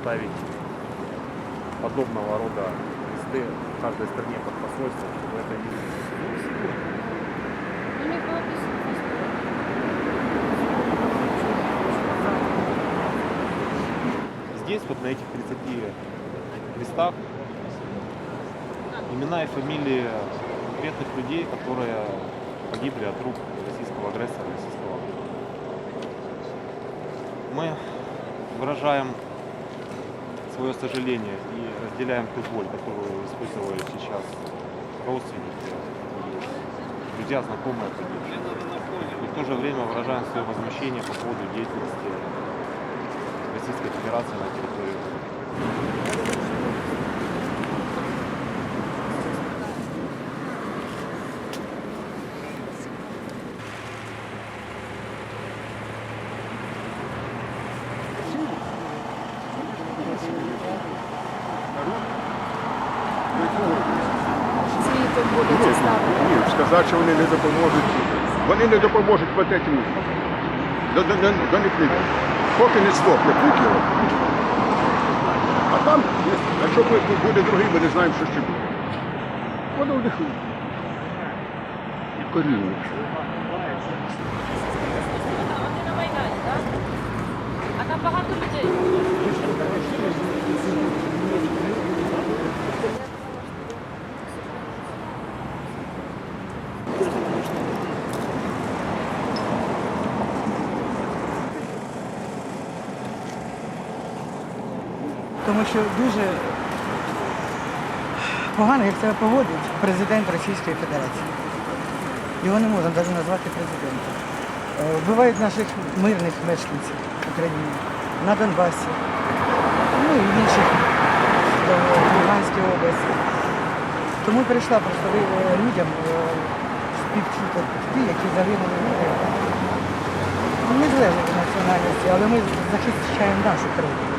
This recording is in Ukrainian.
ставить подобного рода листы в каждой стране под посольством, чтобы это не Здесь, вот на этих 30 листах, имена и фамилии конкретных людей, которые погибли от рук российского агрессора, российского. Мы выражаем свое сожаление и разделяем ту боль, которую испытывают сейчас родственники друзья, знакомые погибших. И в то же время выражаем свое возмущение по поводу деятельности Российской Федерации на территории. Світом будете ставити. Ні, сказати, що вони не допоможуть. Вони не допоможуть вот этим. До, до, до, до них не поки не здохне Путіна. А там, якщо буде другий, ми не знаємо, що ще буде. Воно в них коріння. Вони? А там багато людей. Тому що дуже погано, як себе поводить президент Російської Федерації. Його не можна навіть назвати президентом. Е, Вбивають наших мирних мешканців України на Донбасі, ну і в інших е, Луганській області. Тому прийшла просто е, людям співчути які загинули люди. Незалежно від національності, але ми захищаємо нашу країну.